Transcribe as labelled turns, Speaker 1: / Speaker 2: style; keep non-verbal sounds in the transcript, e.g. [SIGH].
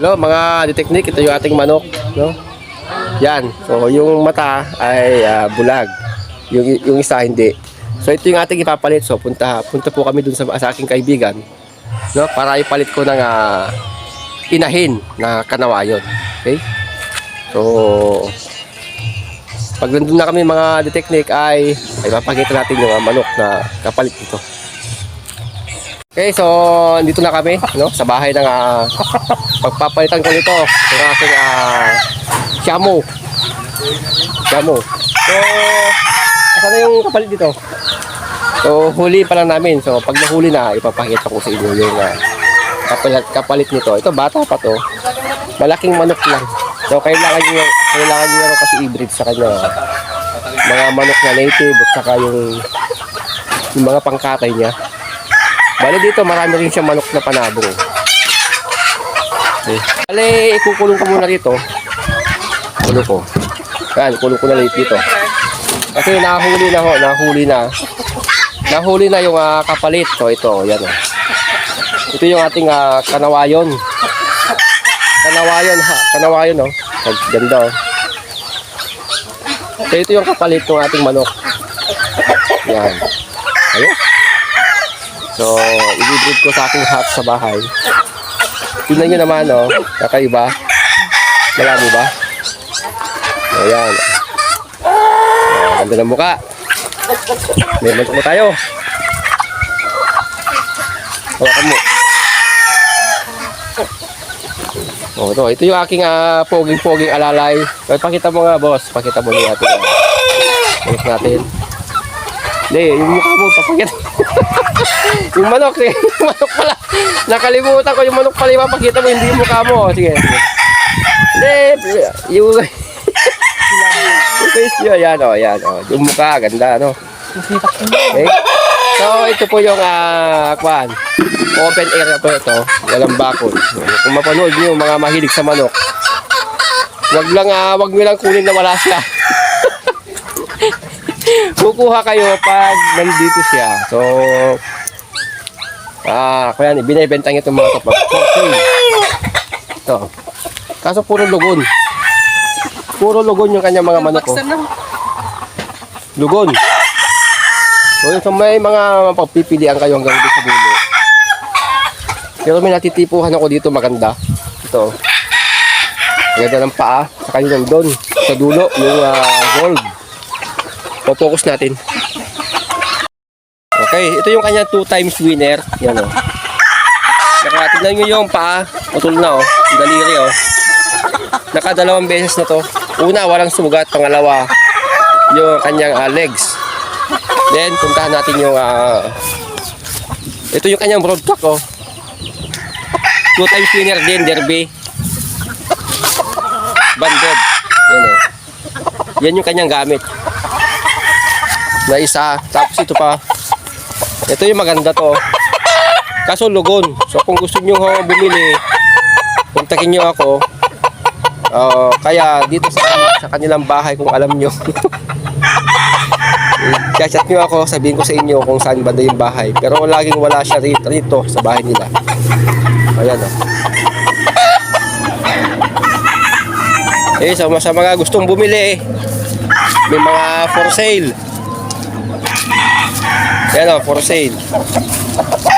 Speaker 1: Hello mga detechnic, ito yung ating manok, no? Yan. So yung mata ay ah, bulag. Yung yung isa hindi. So ito yung ating ipapalit. So punta punta po kami dun sa, sa aking kaibigan, no? Para ipalit ko ng ah, inahin na kanawayon. Okay? So pag nandun na kami mga detechnic ay ay papakita natin yung ah, manok na kapalit nito. Okay, so dito na kami, no, sa bahay ng ah, [LAUGHS] pagpapalitan ko nito, yung aking uh, shamu. Shamu. So, saan na yung kapalit dito? So, huli pa lang namin. So, pag nahuli na, ipapakita ko sa inyo yung ah, kapalit, kapalit nito. Ito, bata pa to. Malaking manok lang. So, kailangan nyo, kailangan nyo kasi i-breed sa kanya. Mga manok na native at saka yung, yung mga pangkatay niya. Bale dito, marami rin siyang manok na panabong. Okay. Bale, ikukulong ko muna dito. Kulong ko. Yan, kulong ko na dito. Kasi nahuli na ho, nahuli na. Nahuli na yung ah, kapalit. So ito, yan oh. Ito yung ating ah, kanawayon. Kanawayon ha, kanawayon oh. Ganda oh. So ito yung kapalit ng ating manok. Yan. Ayun. So, i-breed ko sa aking hut sa bahay. Tingnan nyo naman, oh. Kakaiba. Malabo ba? Ayan. Ayan, ganda ng muka. Manok mo tayo. Hawakan mo. Oh, ito, ito yung aking ah, poging-poging alalay. Pakita mo nga, boss. Pakita mo nga uh, manok natin. Hindi, yung mukha mo, papakita. [LAUGHS] yung manok, eh. Yung manok pala. Nakalimutan ko yung manok pala ipapakita mo, hindi yung mukha mo. Sige, sige. Hindi, yung... [LAUGHS] yung face nyo, yan o, yan o. Yung mukha, ganda, no? Okay. So, ito po yung, ah, kwan. Open area po ito. Walang bakod. Kung mapanood nyo, mga mahilig sa manok, wag lang, ah, wag nyo lang kunin na wala siya. Kukuha kayo pag nandito siya. So, ah, kaya ni binibenta niya itong mga kapag. Okay. Ito. Kaso puro lugon. Puro lugon yung kanyang mga manok ko. Lugon. So, so may mga pagpipilian kayo hanggang dito sa dulo. Pero may natitipuhan ako dito maganda. Ito. Ganda ng paa. Saka yung doon. Sa dulo, yung ah, gold. Focus natin. Okay, ito yung kanya two times winner. Yan o. Naka, tignan nyo yung paa. Putol na o. Yung daliri o. Nakadalawang beses na to. Una, walang sugat. Pangalawa, yung kanyang ah, legs. Then, puntahan natin yung ah, ito yung kanyang broadcock o. Two times winner din, derby. Banded. Yan o. Yan yung kanyang gamit na isa. Tapos ito pa. Ito yung maganda to. Kaso lugon. So kung gusto nyo ho bumili, kontakin nyo ako. Ah, kaya dito sa, sa kanilang bahay kung alam nyo. [LAUGHS] Chat nyo ako, sabihin ko sa inyo kung saan banda yung bahay. Pero laging wala siya rito, rito sa bahay nila. Ayan o. Eh, sa, sa mga gustong bumili, may mga for sale. Yan o, for sale.